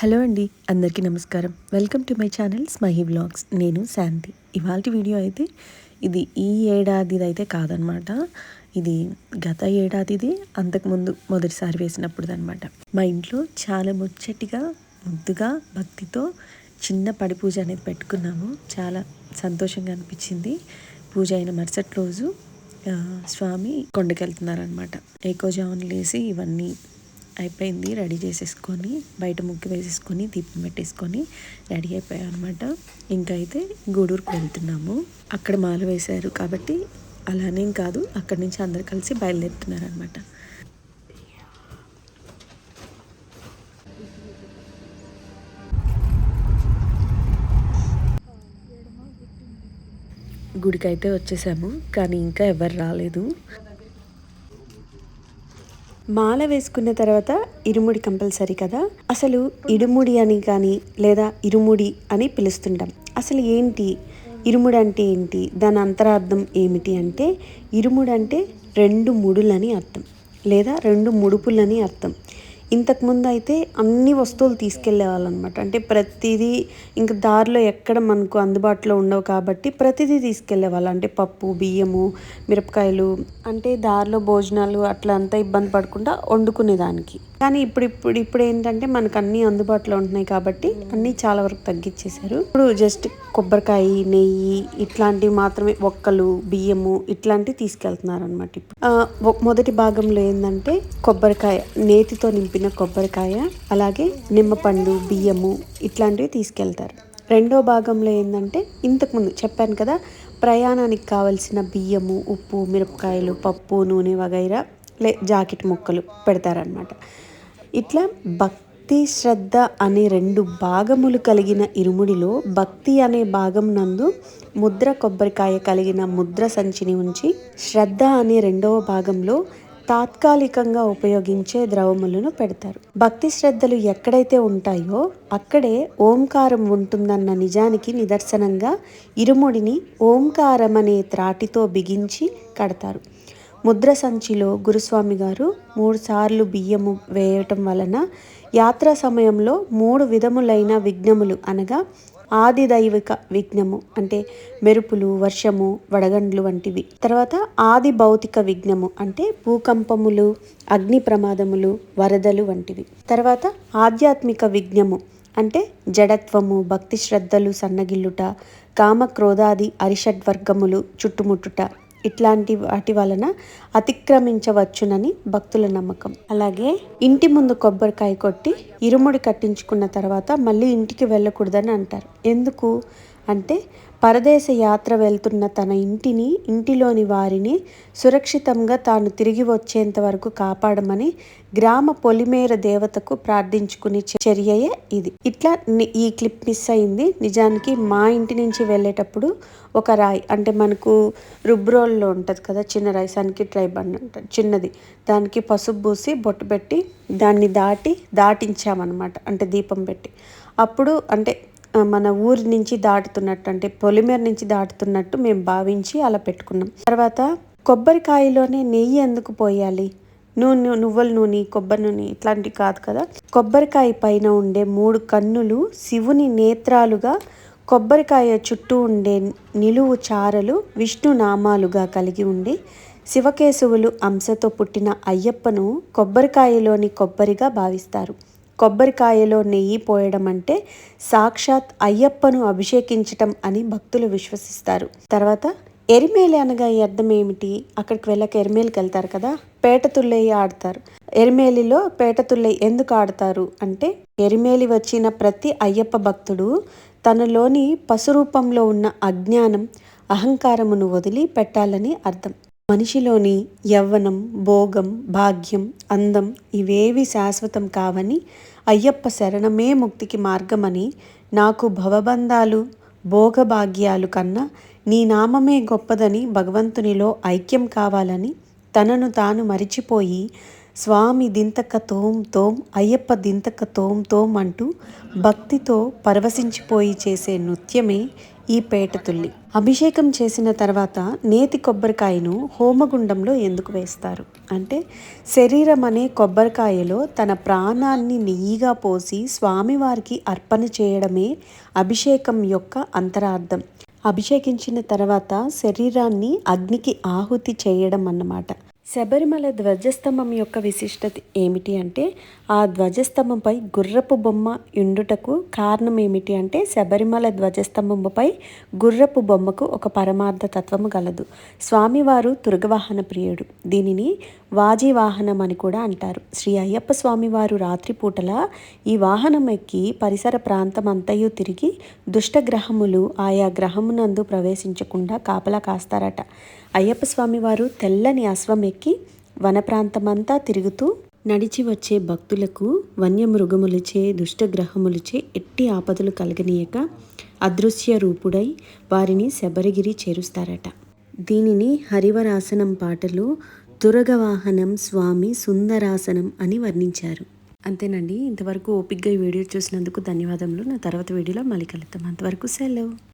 Hello అండి అందరికీ నమస్కారం. Welcome to my channel Smahi vlogs. నేను శాంతి. ఇవాళ వీడియో అయితే ఇది ఈ ఏడాదిది అయితే కాదనమాట. ఇది గత ఏడాదిది అంతకుముందు మొదటిసారి వేసినప్పుడు అనమాట మా ఇంట్లో చాలా ముచ్చటిగా ముద్దుగా భక్తితో చిన్న పడి పూజ అనేది పెట్టుకున్నాము. చాలా సంతోషంగా అనిపించింది. పూజ అయిన మరుసటి రోజు స్వామి కొండకెళ్తున్నారనమాట. ఏకోజామును లేసి ఇవన్నీ అయిపోయింది రెడీ చేసేసుకొని బయట ముగ్గు వేసేసుకొని దీపం పెట్టేసుకొని రెడీ అయిపోయాం అనమాట ఇంకా అయితే గూడూరుకు వెళ్తున్నాము. అక్కడ మాల వేశారు కాబట్టి అలానేం కాదు అక్కడి నుంచి అందరు కలిసి బయలుదేరుతున్నారు అనమాట గుడికైతే వచ్చేసాము కానీ ఇంకా ఎవరు రాలేదు. మాల వేసుకున్న తర్వాత ఇరుముడి కంపల్సరీ కదా? అసలు ఇడుముడి అని కానీ లేదా ఇరుముడి అని పిలుస్తుంటాం. అసలు ఏంటి? ఇరుముడు అంటే ఏంటి? దాని అంతరార్థం ఏమిటి అంటే ఇరుముడు అంటే రెండు ముడులని అర్థం లేదా రెండు ముడుపులని అర్థం. ఇంతకుముందు అయితే అన్ని వస్తువులు తీసుకెళ్ళే వాళ్ళనమాట అంటే ప్రతిదీ ఇంకా దారిలో ఎక్కడ మనకు అందుబాటులో ఉండవు కాబట్టి ప్రతిదీ తీసుకెళ్ళే వాళ్ళు అంటే పప్పు బియ్యము మిరపకాయలు అంటే దారిలో భోజనాలు అట్లా అంతా ఇబ్బంది పడకుండా వండుకునేదానికి. కానీ ఇప్పుడు ఇప్పుడు ఇప్పుడు ఏంటంటే మనకు అన్ని అందుబాటులో ఉంటున్నాయి కాబట్టి అన్ని చాలా వరకు తగ్గించేశారు ఇప్పుడు జస్ట్ కొబ్బరికాయ నెయ్యి ఇట్లాంటివి మాత్రమే ఒక్కలు బియ్యము ఇట్లాంటివి తీసుకెళ్తున్నారు అనమాట ఇప్పుడు మొదటి భాగంలో ఏంటంటే కొబ్బరికాయ నేతితో నింపిన కొబ్బరికాయ అలాగే నిమ్మపండు బియ్యము ఇట్లాంటివి తీసుకెళ్తారు. రెండో భాగంలో ఏంటంటే ఇంతకుముందు చెప్పాను కదా ప్రయాణానికి కావలసిన బియ్యము ఉప్పు మిరపకాయలు పప్పు నూనె వగైరా లే జాకెట్ ముక్కలు పెడతారనమాట ఇట్లా భక్తి శ్రద్ధ అనే రెండు భాగములు కలిగిన ఇరుముడిలో భక్తి అనే భాగం నందు ముద్ర కొబ్బరికాయ కలిగిన ముద్ర సంచిని ఉంచి శ్రద్ధ అనే రెండవ భాగంలో తాత్కాలికంగా ఉపయోగించే ద్రవములను పెడతారు. భక్తి శ్రద్ధలు ఎక్కడైతే ఉంటాయో అక్కడే ఓంకారం ఉంటుందన్న నిజానికి నిదర్శనంగా ఇరుముడిని ఓంకారం అనే త్రాటితో బిగించి కడతారు. ముద్ర సంచిలో గురుస్వామి గారు మూడు సార్లు బియ్యము వేయటం వలన యాత్ర సమయంలో మూడు విధములైన విఘ్నములు అనగా ఆది దైవిక విఘ్నము అంటే మెరుపులు వర్షము వడగండ్లు వంటివి. తర్వాత ఆది భౌతిక విఘ్నము అంటే భూకంపములు అగ్ని ప్రమాదములు వరదలు వంటివి. తర్వాత ఆధ్యాత్మిక విఘ్నము అంటే జడత్వము భక్తి శ్రద్ధలు సన్నగిల్లుట కామ క్రోధాది అరిషడ్వర్గములు చుట్టుముట్టుట. ఇట్లాంటి వాటి వలన అతిక్రమించవచ్చునని భక్తుల నమ్మకం. అలాగే ఇంటి ముందు కొబ్బరికాయ కొట్టి ఇరుముడి కట్టించుకున్న తర్వాత మళ్ళీ ఇంటికి వెళ్ళకూడదని అంటారు. ఎందుకు? అంటే పరదేశ యాత్ర వెళ్తున్న తన ఇంటిని ఇంటిలోని వారిని సురక్షితంగా తాను తిరిగి వచ్చేంత వరకు కాపాడమని గ్రామ పొలిమేర దేవతకు ప్రార్థించుకునే చర్యయే ఇది. ఇట్లా ఈ క్లిప్ మిస్ అయింది. నిజానికి మా ఇంటి నుంచి వెళ్ళేటప్పుడు ఒక రాయి అంటే మనకు రుబ్రోల్లో ఉంటుంది కదా చిన్న రాయి సన్కి ట్రైబ్ అని ఉంటుంది చిన్నది. దానికి పసుపు పూసి బొట్టు పెట్టి దాన్ని దాటి దాటించామన్నమాట అంటే దీపం పెట్టి. అప్పుడు అంటే మన ఊరి నుంచి దాటుతున్నట్టు అంటే పొలిమేర నుంచి దాటుతున్నట్టు మేము భావించి అలా పెట్టుకున్నాం. తర్వాత కొబ్బరికాయలోనే నెయ్యి ఎందుకు పోయాలి? నూనె నువ్వుల నూనె కొబ్బరి నూనె ఇట్లాంటివి కాదు కదా. కొబ్బరికాయ పైన ఉండే మూడు కన్నులు శివుని నేత్రాలుగా కొబ్బరికాయ చుట్టూ ఉండే నిలువు చారలు విష్ణు నామాలుగా కలిగి ఉండి శివకేశవులు అంశతో పుట్టిన అయ్యప్పను కొబ్బరికాయలోని కొబ్బరిగా భావిస్తారు. కొబ్బరికాయలో నెయ్యి పోయడం అంటే సాక్షాత్ అయ్యప్పను అభిషేకించటం అని భక్తులు విశ్వసిస్తారు. తర్వాత ఎరిమేలి అనగా ఈ అర్థం ఏమిటి? అక్కడికి వెళ్ళక ఎరిమేలికి వెళ్తారు కదా? పేట తుల్లయ్య ఆడతారు. ఎరిమేలిలో పేట తుల్లయ్య ఎందుకు ఆడతారు అంటే ఎరిమేలి వచ్చిన ప్రతి అయ్యప్ప భక్తుడు తనలోని పశురూపంలో ఉన్న అజ్ఞానం అహంకారమును వదిలి పెట్టాలని అర్థం. మనిషిలోని యవ్వనం భోగం భాగ్యం అందం ఇవేవి శాశ్వతం కావని అయ్యప్ప శరణమే ముక్తికి మార్గమని నాకు భవబంధాలు భోగభాగ్యాలు కన్నా నీ నామమే గొప్పదని భగవంతునిలో ఐక్యం కావాలని తనను తాను మరిచిపోయి స్వామి దింతక తోం తోం అయ్యప్ప దింతక తోం తోం అంటూ భక్తితో పరవశించిపోయి చేసే నృత్యమే ఈ పేట తుల్లి. అభిషేకం చేసిన తర్వాత నేతి కొబ్బరికాయను హోమగుండంలో ఎందుకు వేస్తారు? అంటే శరీరం అనే కొబ్బరికాయలో తన ప్రాణాన్ని నెయ్యిగా పోసి స్వామివారికి అర్పణ చేయడమే అభిషేకం యొక్క అంతరార్థం. అభిషేకించిన తర్వాత శరీరాన్ని అగ్నికి ఆహుతి చేయడం అన్నమాట. శబరిమల ధ్వజస్తంభం యొక్క విశిష్టత ఏమిటి అంటే ఆ ధ్వజస్తంభంపై గుర్రపు బొమ్మ ఉండుటకు కారణం ఏమిటి అంటే శబరిమల ధ్వజస్తంభంపై గుర్రపు బొమ్మకు ఒక పరమార్థ తత్వము గలదు. స్వామివారు తురగవాహన ప్రియుడు. దీనిని వాజీ వాహనం అని కూడా అంటారు. శ్రీ అయ్యప్ప స్వామివారు రాత్రిపూటల ఈ వాహనం ఎక్కి పరిసర ప్రాంతం అంతయు తిరిగి దుష్టగ్రహములు ఆయా గ్రహమునందు ప్రవేశించకుండా కాపలా కాస్తారట. అయ్యప్ప స్వామివారు తెల్లని అశ్వం ఎక్కి వన ప్రాంతమంతా తిరుగుతూ నడిచి వచ్చే భక్తులకు వన్యమృగములచే దుష్టగ్రహములచే ఎట్టి ఆపదలు కలగనీయక అదృశ్య రూపుడై వారిని శబరిగిరి చేరుస్తారట. దీనిని హరివరాసనం పాటలో దురగవాహనం స్వామి సుందరాసనం అని వర్ణించారు. అంతేనండి. ఇంతవరకు ఓపిక్గా ఈ వీడియో చూసినందుకు ధన్యవాదములు. నా తర్వాత వీడియోలో మళ్ళీ కలుద్దాం. అంతవరకు సెలవు.